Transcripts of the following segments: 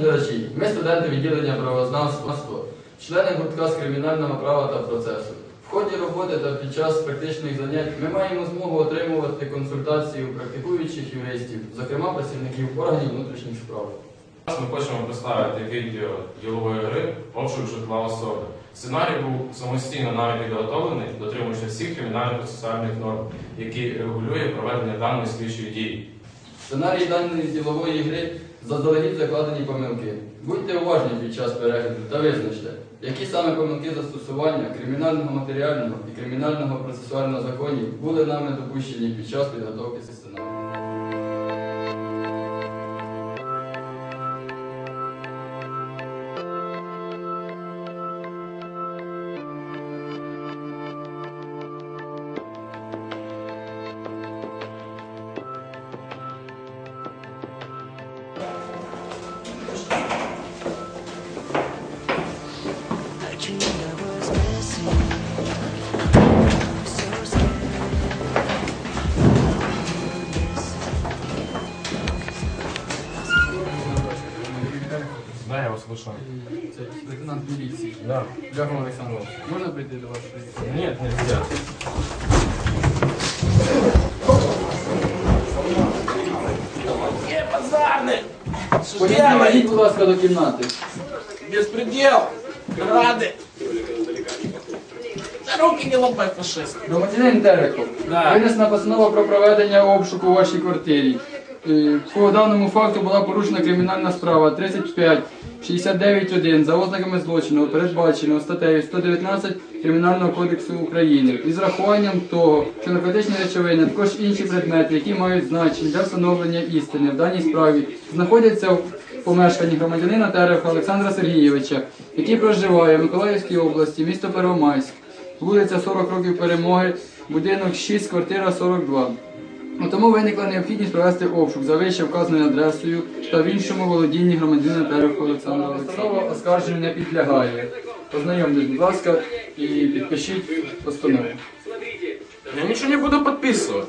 Глядачі, ми студенти відділення правознавства, члени гуртка з кримінального права та процесу. В ході роботи та під час практичних занять ми маємо змогу отримувати консультації у практикуючих юристів, зокрема працівників органів внутрішніх справ. Зараз ми хочемо представити відео ділової гри обшук житла особи. Сценарій був самостійно нами підготовлений, дотримуючи всіх кримінально-процесуальних норм, які регулює проведення даної слідчої дії. Сценарій даної ділової гри заздалегідь закладені помилки. Будьте уважні під час перегляду та визначте, які саме помилки застосування кримінального матеріального і кримінального процесуального законів були нами допущені під час підготовки сценарію. Це лейтенант міліції. Да. Дякую, Олександр. Можна прийти до вас? Нет, нельзя. Подійдіть, будь ласка, до кімнати. Беспредел! Рады! Да руки не ломай, фашист! Громадянин Терехов, Да. винесена постанова про проведення обшуку у вашій квартирі. Е, По даному факту була порушена кримінальна справа 35 69.1 за ознаками злочину, передбаченого статтею 119 Кримінального кодексу України із рахуванням того, що наркотичні речовини, також інші предмети, які мають значення для встановлення істини в даній справі, знаходяться в помешканні громадянина Тереха Олександра Сергійовича, який проживає в Миколаївській області, місто Первомайськ, вулиця 40 років перемоги, будинок 6, квартира 42. Ну, Тому виникла необхідність провести обшук за вище вказаною адресою та в іншому володінні громадянина Тереха Олександра Олександрова оскарженню не підлягає. Познайомтесь, будь ласка, і підпишіть постанову. Я ничего не буду подписывать.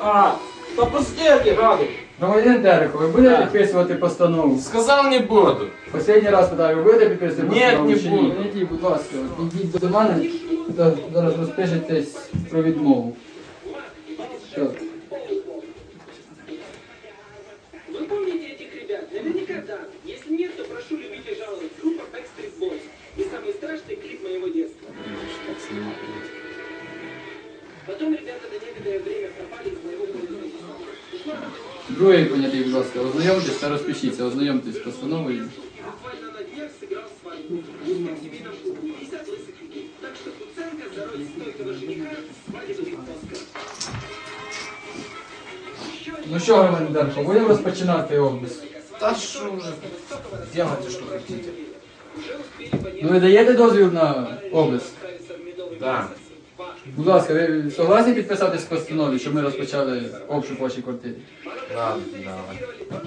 А, да пустяки, Раду! Громадянин Терехов, ви будете підписувати постанову? Сказал не буду. Останній раз питаю, ви будете підписувати Ні, постанову? не чи буду. ні? Будь ласка, йдіть до мене та зараз розпишетесь про відмову. Так. Вы помните этих ребят? Наверняка да. Если нет, то прошу любить и жаловать. Группа Backstreet Boys. И самый страшный клип моего детства. Потом ребята до некоторое время пропали из моего поля Другий понятий, будь ласка, ознайомтесь та розпишіться, ознайомтесь з постановою. Буквально на днях сыграл свадьбу. В семейном клубе 50 лысых людей. Так что Куценко за роль стойкого жениха свадебный Оскар. Ну що, громадянин будемо розпочинати обиск. Да что уже? Делайте, что хотите. Ну ви даєте дозвіл на обиск? Да. Будь ласка, ви согласні підписатись в постанові, щоб ми розпочали обшук вашій квартирі? Ладно, давай.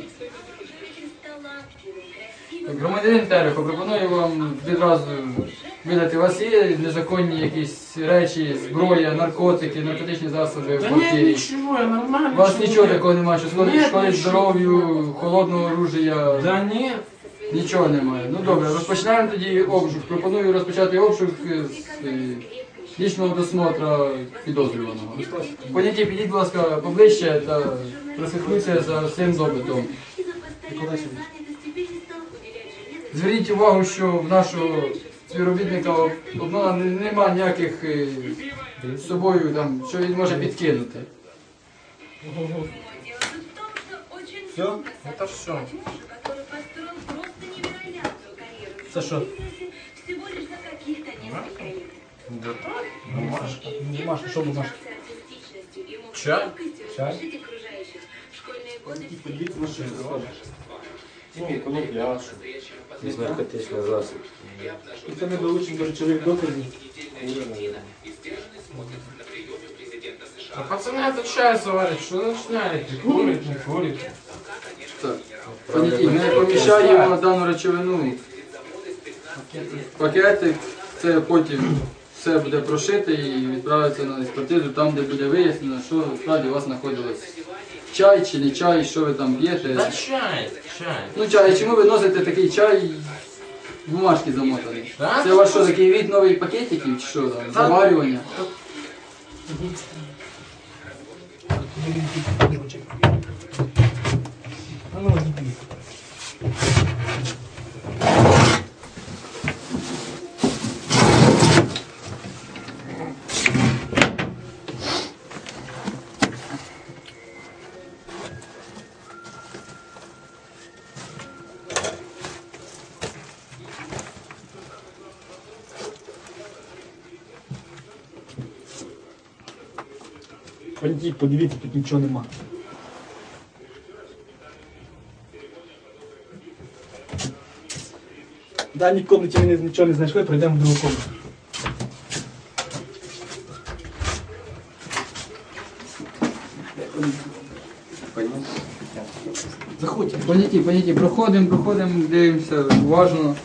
Так, Громадянин Терехов, пропоную вам відразу видати. У вас є незаконні якісь речі, зброя, наркотики, наркотичні засоби в Да нет, квартирі? ничего, я нормально. У вас нічого такого немає, що шкодить, Ні, шкодить нічого. здоров'ю, холодного оружия. Да нет. Нічого немає. Ну добре, розпочинаємо тоді обшук. Пропоную розпочати обшук з е, лічного досмотра підозрюваного. Поняті, підіть, будь ласка, поближче та прислухнуться за цим допитом. Зверніть увагу, що в нашого співробітника одного немає ніяких е, з собою, там, що він може підкинути. Все? Это все. который построил просто невероятную карьеру. Это что? Всего лишь за каких-то несколько лет. Да так, бумажка. Маша, що бумажка? Артистичностью и мог Чай? легкостью Чай? рассмешить окружающих. Школьные годы все Подбить машину. Тимми, конопляшу. Здесь наркотичный засоб. И там это очень даже человек докторный. А пацаны это чай заварят, что начинаете? Курить, не курить. Так. Поняті, ми поміщаємо дану речовину в пакетик, це потім все буде прошите і відправиться на експертизу там, де буде вияснено, що справді у вас знаходилось чай чи не чай, що ви там Та п'єте? чай, чай. Ну чай, чому ви носите такий чай в бумажки замотаний? Так? Це у вас що, такий від нових пакетиків чи що там? Заварювання? Пойдіть, подивіться, тут нічого нема. В даній кімнаті ми нічого не знайшли, пройдемо в другу кімнату. Заходьте. Поняті, поняті, проходимо, проходимо, дивимося уважно.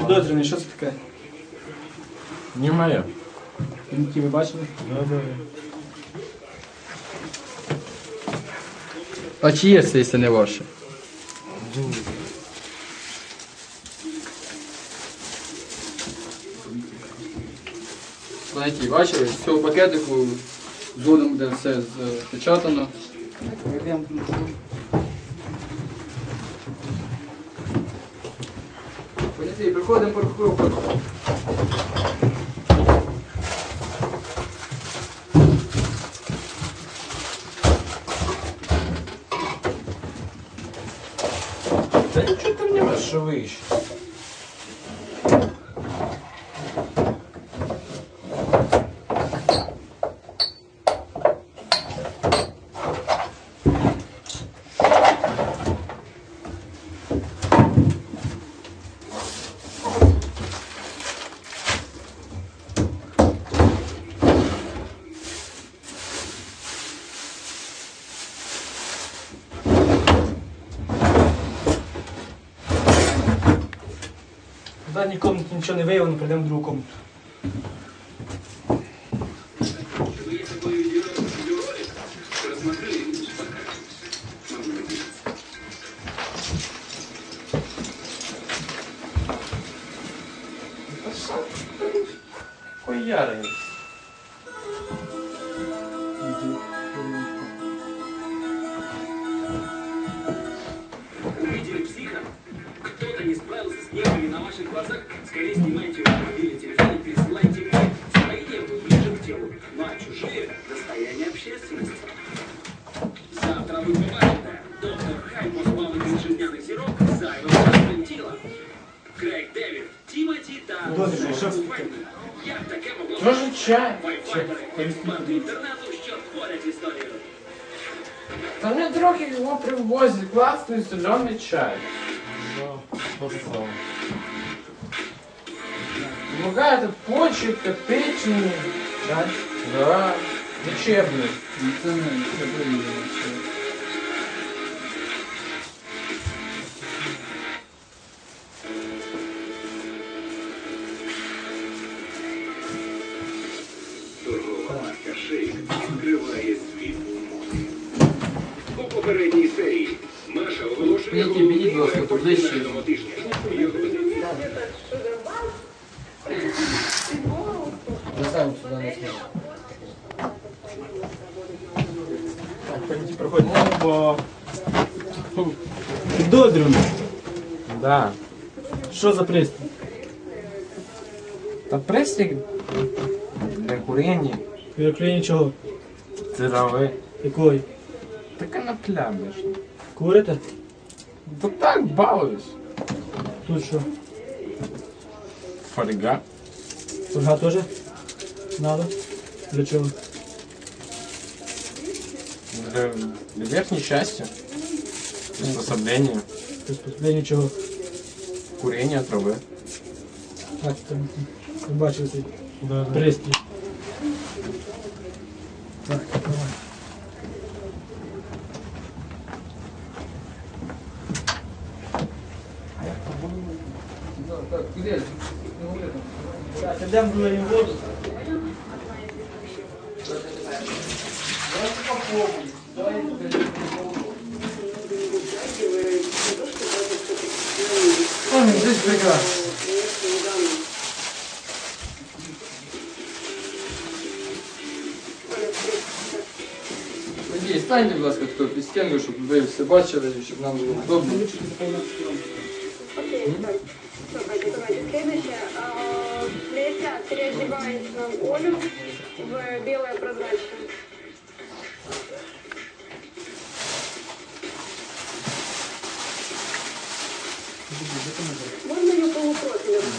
Підозрюваний, що це таке? Не моє. Які ви бачили? А чи є це, якщо не ваше? Знаєте, бачили, з цього пакетику згодом буде все запечатано. Приходимо по руху. Та нічого там нема, zadnji komnati nič ne vejo in predem v drugo komnato. ваших глазах? Скорее снимайте мобильный телефон и пересылайте мне. Свои нервы ближе к телу, ну а чужие – достояние общественности. Завтра вы побачите. Доктор Хаймо позбавлений жизняних зірок зайвим власним тілом. Крейг Девід, Тімоті та Підозрюваний, що це Зоя таке? Фенні. Як таке могло Що ж чай? Вайфайбери, експерти інтернету, що творять історію. Та мені трохи його привозять, класний солений чай. Помогает от почек, от печени. Чай? Да, лечебный. Ну, Це не це перевірено. що- Торгова Заставимо сюди на смерть. Так, пойдіть, проходьте. Бо... Підозрюваний. Да. Що за пристрій? Та пристік для курення, В Україні чого? трави. Якої? Така напля, більше. Курите? Та так балуюсь. Тут що? Фольга. Фольга теж? Надо. Для чего? Для, для верхней части. Приспособление. Приспособление чого? Курение трави. Так, там, бачив ты? да, да. пристрій. Так, давай. Так, где? Идем в воду. Помни, здесь прекрасно. Надій, станьте, будь ласка, хто під стіною, щоб ви все бачили, щоб нам було удобно. Окей, так. Давайте, давайте. Следующее. Леся переодевает Олю в белое прозрачное.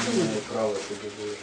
не має права тоді бути.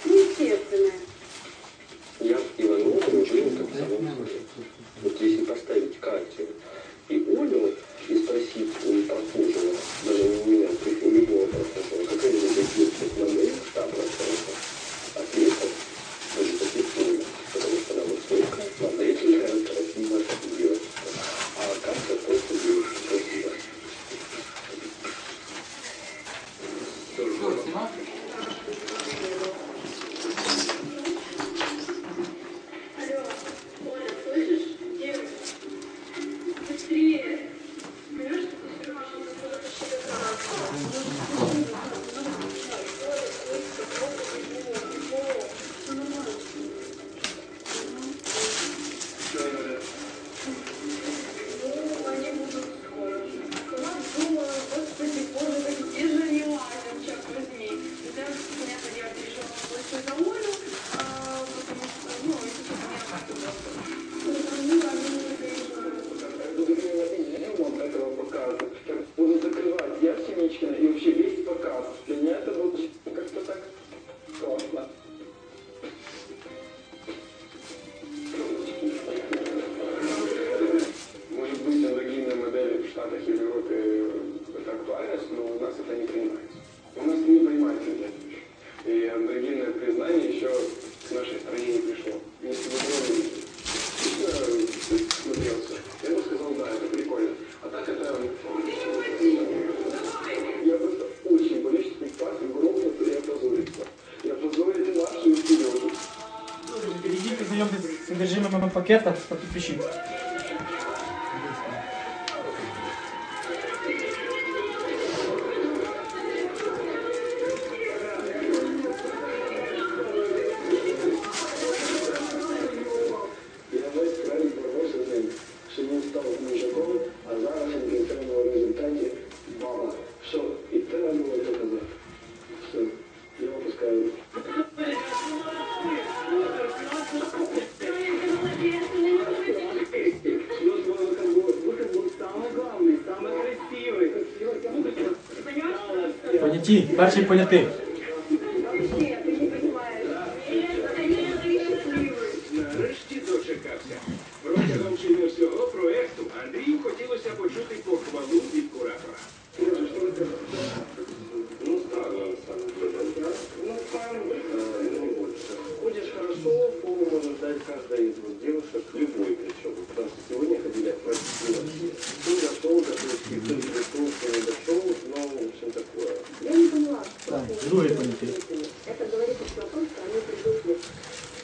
показывать. Меня это будет режимом пакета, подпиши. идти, дальше понятые. Это говорит о том, что они привыкли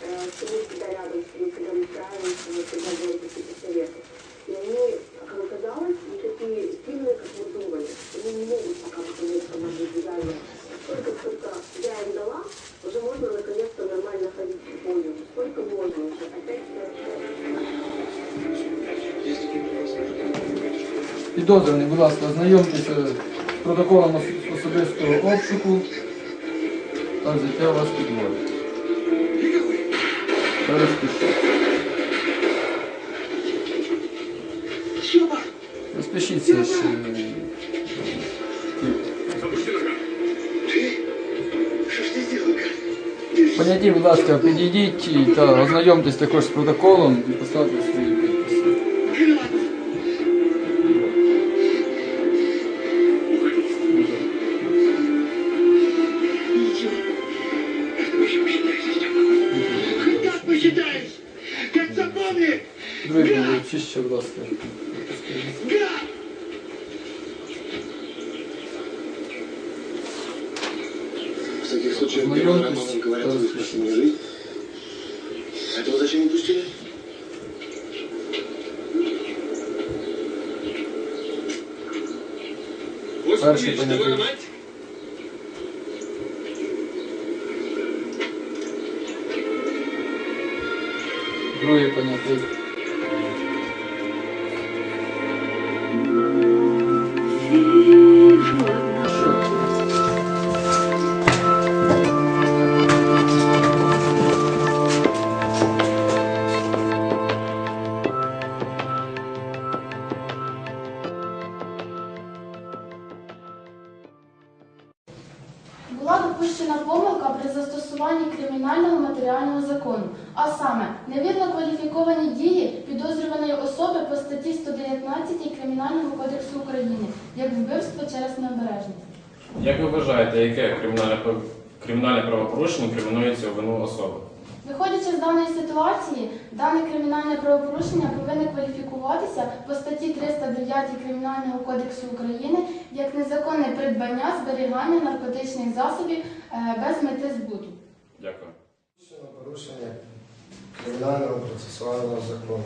э, всегда рядом с учителем правильно, всегда делают какие-то советы. И они, как оказалось, такие сильные, как мы думали. Они не могут пока понять, что сколько я им дала, уже можно наконец-то нормально ходить в поле. Сколько можно уже. Опять Підозрений, будь ласка, ознайомтеся з протоколом особистого обшуку. Также тело вас поднимает. Второй спешит. Распишите еще. Подійдіть, будь ласка, підійдіть та ознайомтесь такой с протоколом и поставьте. свій. чище, будь ласка. В таких случаях ну, герои романа говорят, вы спасены жизнь. Этого зачем не пустили? Старший понятый. Другой понятный. Кримінується у вину особи? Виходячи з даної ситуації, дане кримінальне правопорушення повинно кваліфікуватися по статті 309 Кримінального кодексу України як незаконне придбання, зберігання наркотичних засобів е, без мети збуту. Дякую. Порушення кримінального процесуального закону.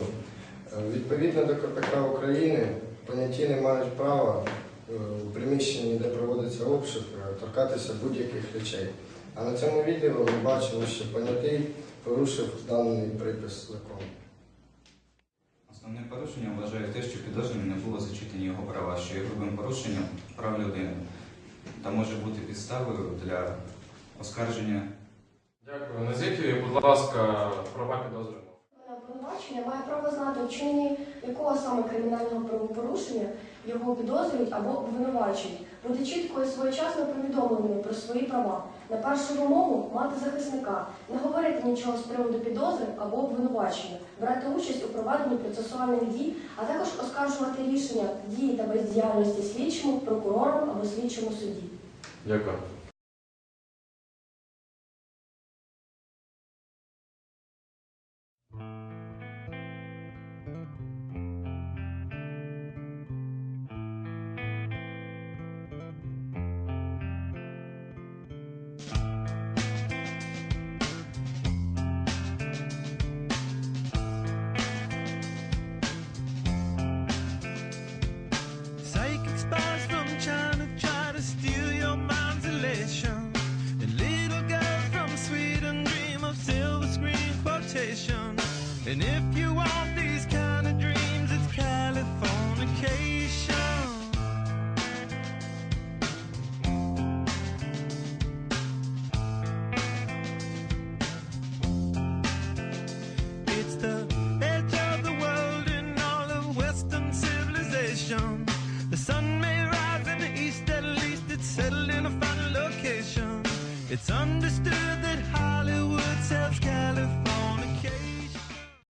Е, Відповідно до КПК України, поняті не мають права е, у приміщенні, де проводиться обшук, торкатися будь-яких речей. А на цьому відео ми бачимо, що понятий порушив даний припис закону. Основним порушенням вважаю те, що підозрюваним не було зачитані його права, що є грубим порушенням прав людини та може бути підставою для оскарження Дякую. Назвіть, будь ласка, права підозрюваного. Обвинувачення має право знати, у чиненні якого саме кримінального правопорушення його підозрюють або обвинувачують, бути чітко і своєчасно повідомленою про свої права. На першу вимогу мати захисника, не говорити нічого з приводу підозри або обвинувачення, брати участь у проведенні процесуальних дій, а також оскаржувати рішення дії та бездіяльності слідчому, прокурором або слідчому суді. Дякую. And if you want